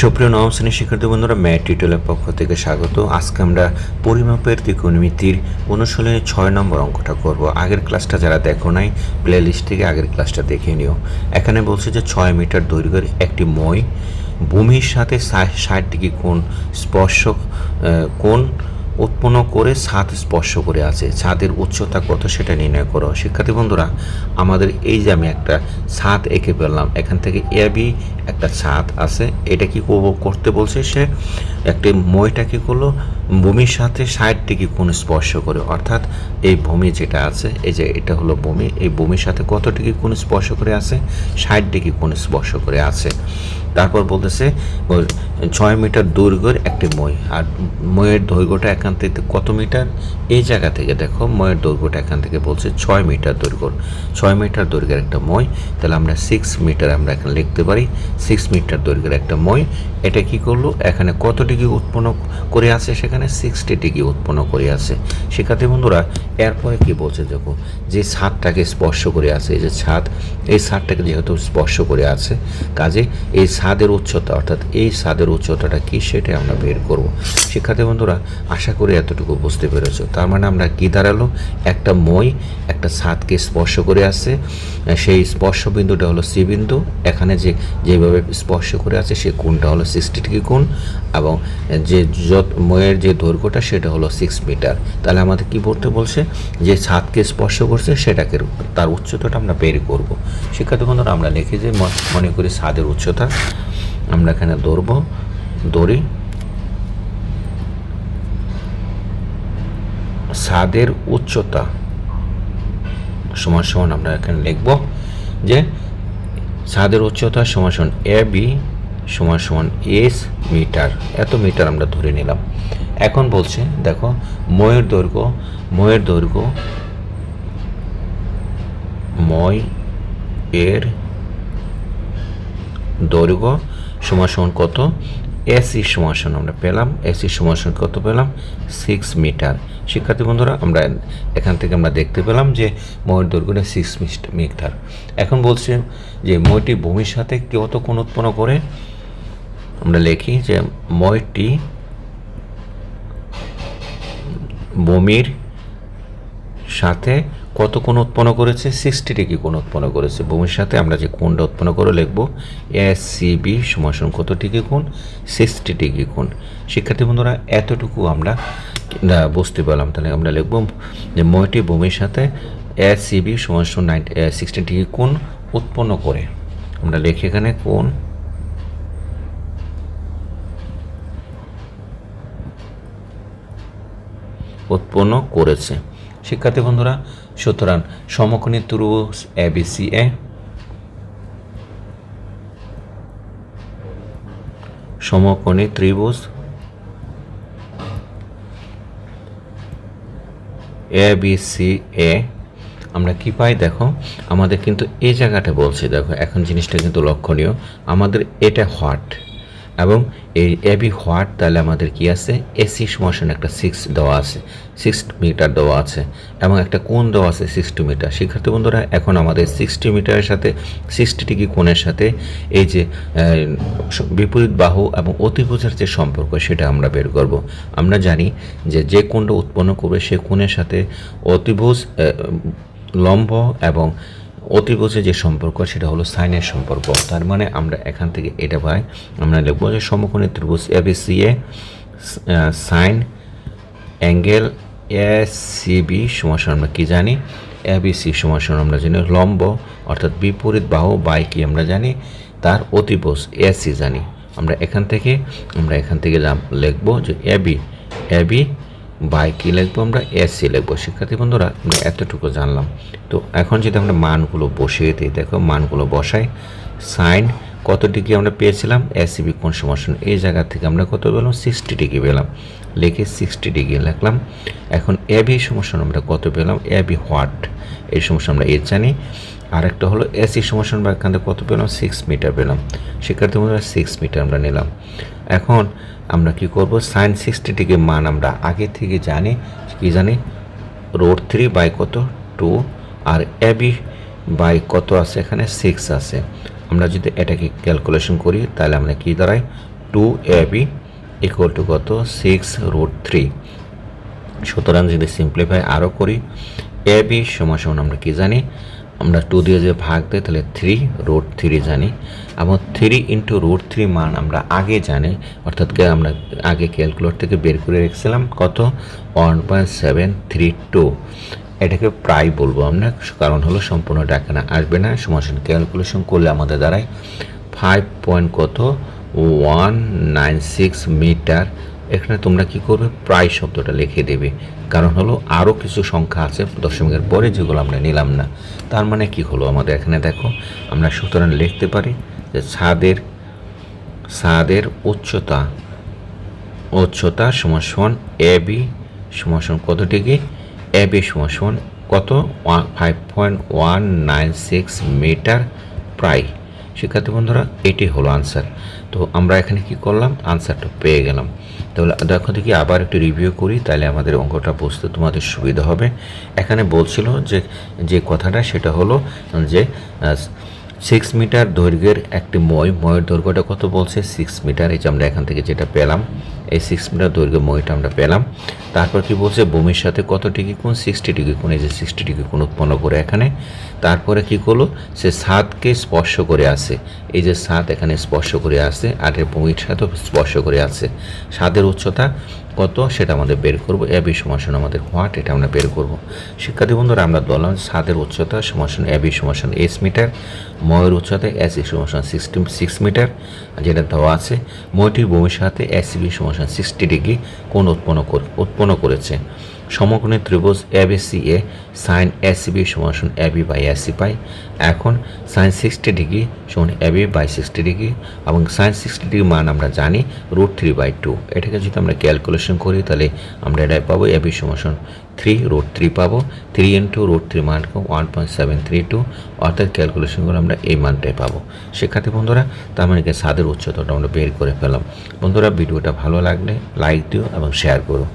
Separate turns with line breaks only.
সুপ্রিয় নবম শ্রেণির শিক্ষার্থী বন্ধুরা ম্যাট টিউটোরিয়ালের পক্ষ থেকে স্বাগত। আজকে আমরা পরিমাপের ত্রিকোণমিতির অনুশীলনের ছয় নম্বর অঙ্কটা করব। আগের ক্লাসটা যারা দেখো নাই প্লে লিস্ট থেকে আগের ক্লাসটা দেখে নিও। এখানে বলছে যে ছয় মিটার দৈর্ঘ্যের একটি মই, ভূমির সাথে ষাট ডিগ্রি কোণ স্পর্শ কোণ উৎপন্ন করে ছাদ স্পর্শ করে আছে। ছাদের উচ্চতা কত সেটা নির্ণয় করো। শিক্ষার্থী বন্ধুরা, আমাদের এই যে আমি একটা ছাদ এঁকে ফেললাম, এখান থেকে এবি একটা ছাদ আছে। এটা কি করতে বলছে সে? একটি মইটা কি করল ভূমির সাথে ষাট ডিগ্রি কোণ স্পর্শ করে। অর্থাৎ এই ভূমি যেটা আছে, এই যে এটা হলো ভূমি, এই ভূমির সাথে কত ডিগ্রি কোণ স্পর্শ করে আছে? ষাট ডিগ্রি কোণ স্পর্শ করে আছে। তারপর বলতেছে ছয় মিটার দৈর্ঘ্যের একটি মই। আর ময়ের দৈর্ঘ্যটা এখান থেকে কত মিটার? এই জায়গা থেকে দেখো ময়ের দৈর্ঘ্যটা এখান থেকে বলছে ছয় মিটার দৈর্ঘ্য। ছয় মিটার দৈর্ঘ্যের একটা মই। তাহলে আমরা সিক্স মিটার আমরা এখানে লিখতে পারি। সিক্স মিটার দৈর্ঘ্যের একটা মই। এটা কি করল? এখানে কত ডিগ্রি উৎপন্ন করে আছে সেখানে? সিক্সটি ডিগ্রি উৎপন্ন করে আছে। শিক্ষার্থী বন্ধুরা, এরপরে কি বলছে দেখো, যে ছাদটাকে স্পর্শ করে আছে, এই যে ছাদ, এই ছাদটাকে যেহেতু স্পর্শ করে আছে, কাজে এই ছাদের উচ্চতা, অর্থাৎ এই ছাদের উচ্চতাটা কি সেটা আমরা বের করব। শিক্ষার্থী বন্ধুরা, আশা করি এতটুকু বুঝতে পেরেছ। তার মানে আমরা কি দাঁড়াল? একটা মই, একটা ছাদকে স্পর্শ করে আছে। সেই স্পর্শ বিন্দুটা হলো সি বিন্দু। এখানে যে যে যেভাবে স্পর্শ করে আছে, সে কোণটা হলো সিক্সটি ডিগ্রি কোণ এবং যে যত ময়ের যে দৈর্ঘ্যটা সেটা হলো সিক্স মিটার তাহলে আমাদের কি বলতে বলছে? যে ছাদকে স্পর্শ করছে, সেটাকে তার উচ্চতাটা আমরা বের করব। শিক্ষার্থী বন্ধুরা, আমরা লিখি যে মনে করি ছাদের উচ্চতা। আমরা এখানে ধরবো দড়ি ছাদের উচ্চতা সমান সমান আমরা এখানে লিখব যে ছাদের উচ্চতা সমান সমান এ বি সমান সমান এস মিটার। এত মিটার আমরা ধরে নিলাম। এখন বলছে, দেখো, ময়ের দৈর্ঘ্য ময়ের দৈর্ঘ্য ময় এর দৈর্ঘ্য সমান সমান কত? এসি সমান সমান আমরা পেলাম এসি সমান সমান কত পেলাম? সিক্স মিটার শিক্ষার্থী বন্ধুরা, আমরা এখান থেকে আমরা দেখতে পেলাম যে ময়ের দৈর্ঘ্যটা সিক্স মিটার এখন বলছে যে মইটি ভূমির সাথে কত কোণ উৎপন্ন করে? আমরা লিখি যে ময়টি ভূমির সাথে কত কোণ উৎপন্ন করেছে? সিক্সটি ডিগ্রি কোণ উৎপন্ন করেছে। ভূমির সাথে আমরা যে কোণটা উৎপন্ন করে লিখব এস সি বি সমান কত ডিগ্রি কোণ? সিক্সটি ডিগ্রি কোণ। শিক্ষার্থী বন্ধুরা, এতটুকু আমরা বুঝতে পারলাম। তাহলে আমরা লিখব যে মইটি ভূমির সাথে এস সি বি সমান নাইনটি সিক্সটি ডিগ্রি কোণ উৎপন্ন করে। আমরা লিখি এখানে কোণ উৎপন্ন করেছে। শিক্ষার্থী বন্ধুরা, সুতরাং সমকোণী বি সি এ সমকোণী ত্রিভুজ এ বি সি এ আমরা কি পাই? দেখো, আমাদের কিন্তু এই জায়গাটা বলছে, দেখো, এখন জিনিসটা কিন্তু লক্ষণীয়। আমাদের এটা হোয়াট? এবং এই এবি হোয়াট তাহলে আমাদের কি আছে? এসি সমান একটা সিক্স দেওয়া আছে। সিক্স মিটার দেওয়া আছে। এবং একটা কোণ দেওয়া আছে সিক্সটি মিটার শিক্ষার্থী বন্ধুরা, এখন আমাদের সিক্সটি মিটারের সাথে সিক্সটি ডিগ্রি কোণের সাথে এই যে বিপরীত বাহু এবং অতিভুজের যে সম্পর্ক, সেটা আমরা বের করব। আমরা জানি যে যে কোণটা উৎপন্ন করবে, সে কোণের সাথে অতিভুজ লম্ব এবং অতিভুজে যে সম্পর্ক, সেটা হলো সাইনের সম্পর্ক। তার মানে আমরা এখান থেকে এটা পাই, আমরা লিখব যে সমকোণী ত্রিভুজ এবিসিএ সাইন অ্যাঙ্গেল এস সিবি সমাসন আমরা কি জানি? এবিসি সমাসন আমরা জানি লম্ব, অর্থাৎ বিপরীত বাহু বাই কি আমরা জানি? তার অতিভুজ এসি জানি। আমরা এখান থেকে, আমরা এখান থেকে লিখব যে এবি এবি বাই কি লিখব আমরা? এসি লিখব। শিক্ষার্থী বন্ধুরা, আমরা এতটুকু জানলাম। তো এখন যদি আমরা মানগুলো বসিয়ে দিই, দেখো মানগুলো বসাই। সাইন কত ডিগ্রি আমরা পেয়েছিলাম? এসিবি কোন সমাসন এই জায়গা থেকে আমরা কত পেলাম? সিক্সটি ডিগ্রি পেলাম। লিখে সিক্সটি ডিগ্রি লিখলাম। এখন এবি সমস্যা আমরা কত পেলাম? এবি হোয়াট এই সমস্যা আমরা এর জানি। আরেকটা হলো এসি সমস্যা আমরা এখান থেকে কত পেলাম? সিক্স মিটার পেলাম। শিক্ষার্থী বন্ধুরা সিক্স মিটার আমরা নিলাম। এখন আমরা কি করব? সাইন সিক্সটি ডিগ্রি মান আমরা আগে থেকে জানি, কি জানি? রোড থ্রি বাই কত? টু আর এবি বাই কত আছে এখানে? সিক্স আছে। আমরা যদি এটাকে ক্যালকুলেশন করি, তাহলে আমরা কি দাঁড়াই? To A B equal to কত? সিক্স রুট থ্রি সুতরাং যদি সিম্পলিফাই আরও করি এ বি সমান আমরা কি জানি? আমরা টু দিয়ে যে ভাগ দেয় তাহলে থ্রি রোড থ্রি জানি। এবং থ্রি ইন্টু রোড থ্রি মান আমরা আগে জানি, অর্থাৎ আমরা আগে ক্যালকুলেটর থেকে বের করে রেখেছিলাম, কত? One point seven three two এটাকে প্রায় বলব আমরা, কারণ হলো সম্পূর্ণ টাকা না আসবে না সমাসন ক্যালকুলেশন করলে আমাদের দ্বারাই। ফাইভ পয়েন্ট কত? ওয়ান নাইন সিক্স মিটার এখানে তোমরা কি করবে? প্রায় শব্দটা লিখে দেবে। কারণ হলো আরও কিছু সংখ্যা আছে দশমিকের পরে যেগুলো আমরা নিলাম না। তার মানে কি হলো? আমাদের এখানে দেখো, আমরা সুতরাং লিখতে পারি যে ছাদের ছাদের উচ্চতা উচ্চতা সমান এ বি সমান কত ডিগ্রি? এ বি সমান কত? Five point one nine six metre প্রায়। শিক্ষার্থী বন্ধুরা, এটি হলো আনসার তো আমরা এখানে কি করলাম? আনসারটা পেয়ে গেলাম। তাহলে দেখো দেখি আবার একটু রিভিউ করি, তাহলে আমাদের অঙ্কটা বুঝতে তোমাদের সুবিধা হবে। এখানে বলছিল যে যে কথাটা সেটা হলো যে সিক্স মিটার দৈর্ঘ্যের একটি মই ময়ের দৈর্ঘ্যটা কত বলছে? সিক্স মিটার এই যে আমরা এখান থেকে যেটা পেলাম, এই সিক্স মিটার দৈর্ঘ্য মইটা আমরা পেলাম। তারপর কি বলছে? বমির সাথে কত ডিগ্রি কোণ? সিক্সটি ডিগ্রি কোণ, এই যে সিক্সটি ডিগ্রি কোণ উৎপন্ন করে এখানে। তারপরে কি করল? সে ছাদকে স্পর্শ করে আসে। এই যে ছাদ এখানে স্পর্শ করে আসে আর এর বমির সাথেও স্পর্শ করে আসে। ছাদের উচ্চতা কত সেটা আমাদের বের করব। এবি সমাসন আমাদের হোয়াট এটা আমরা বের করব। শিক্ষার্থী বন্ধুরা, আমরা বললাম সাদের উচ্চতা সমাসন এবি সমাসন এস মিটার, ময়ের উচ্চতা এস ই সমাসন সিক্সটি, সিক্স মিটার যেটা দেওয়া আছে ময়টির ভূমির সাথে এস বি সমাসন সিক্সটি ডিগ্রি কোন উৎপন্ন উৎপন্ন করেছে। সমকোণী ত্রিভুজ এবিসি এ সাইন এসিবি সমাসন এবি বাই এসি পাই। এখন সাইন সিক্সটি ডিগ্রি সমান এবি বাই সিক্সটি ডিগ্রি এবং সাইন সিক্সটি ডিগ্রি মান আমরা জানি রুট থ্রি বাই টু এটাকে যদি আমরা ক্যালকুলেশন করি, তাহলে আমরা এটাই পাবো এবি সমাসন থ্রি রুট থ্রি পাবো। থ্রি ইন্টু রুট থ্রি মান one point seven three two অর্থাৎ ক্যালকুলেশন করে আমরা এই মানটাই পাবো। শিক্ষার্থী বন্ধুরা, তার মানে কি ছাদের উচ্চতাটা আমরা বের করে ফেলাম বন্ধুরা, ভিডিওটা ভালো লাগলে লাইক দিও এবং শেয়ার করো।